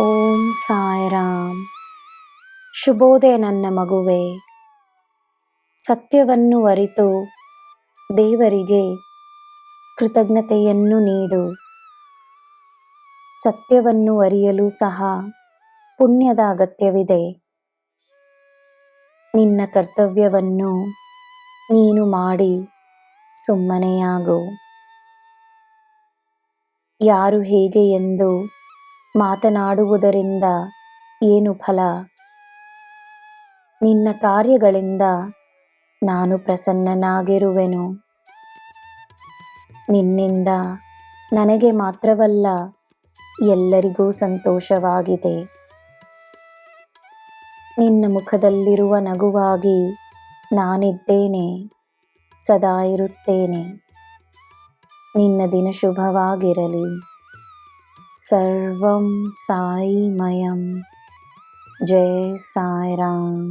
ಓಂ ಸಾಯಿರಾಮ್. ಶುಭೋದಯ ನನ್ನ ಮಗುವೆ. ಸತ್ಯವನ್ನು ಅರಿತು ದೇವರಿಗೆ ಕೃತಜ್ಞತೆಯನ್ನು ನೀಡು. ಸತ್ಯವನ್ನು ಅರಿಯಲು ಸಹ ಪುಣ್ಯದ ಅಗತ್ಯವಿದೆ. ನಿನ್ನ ಕರ್ತವ್ಯವನ್ನು ನೀನು ಮಾಡಿ ಸುಮ್ಮನೆಯಾಗು. ಯಾರು ಹೇಗೆ ಎಂದು ಮಾತನಾಡುವುದರಿಂದ ಏನು ಫಲ? ನಿನ್ನ ಕಾರ್ಯಗಳಿಂದ ನಾನು ಪ್ರಸನ್ನನಾಗಿರುವೆನು. ನಿನ್ನಿಂದ ನನಗೆ ಮಾತ್ರವಲ್ಲ ಎಲ್ಲರಿಗೂ ಸಂತೋಷವಾಗಿದೆ. ನಿನ್ನ ಮುಖದಲ್ಲಿರುವ ನಗುವಾಗಿ ನಾನಿದ್ದೇನೆ, ಸದಾ ಇರುತ್ತೇನೆ. ನಿನ್ನ ದಿನ ಶುಭವಾಗಿರಲಿ ಸರ್ವಂ ಸಾಯಿಮಯಂ ಜಯ ಸಾಯಿರಾಮ್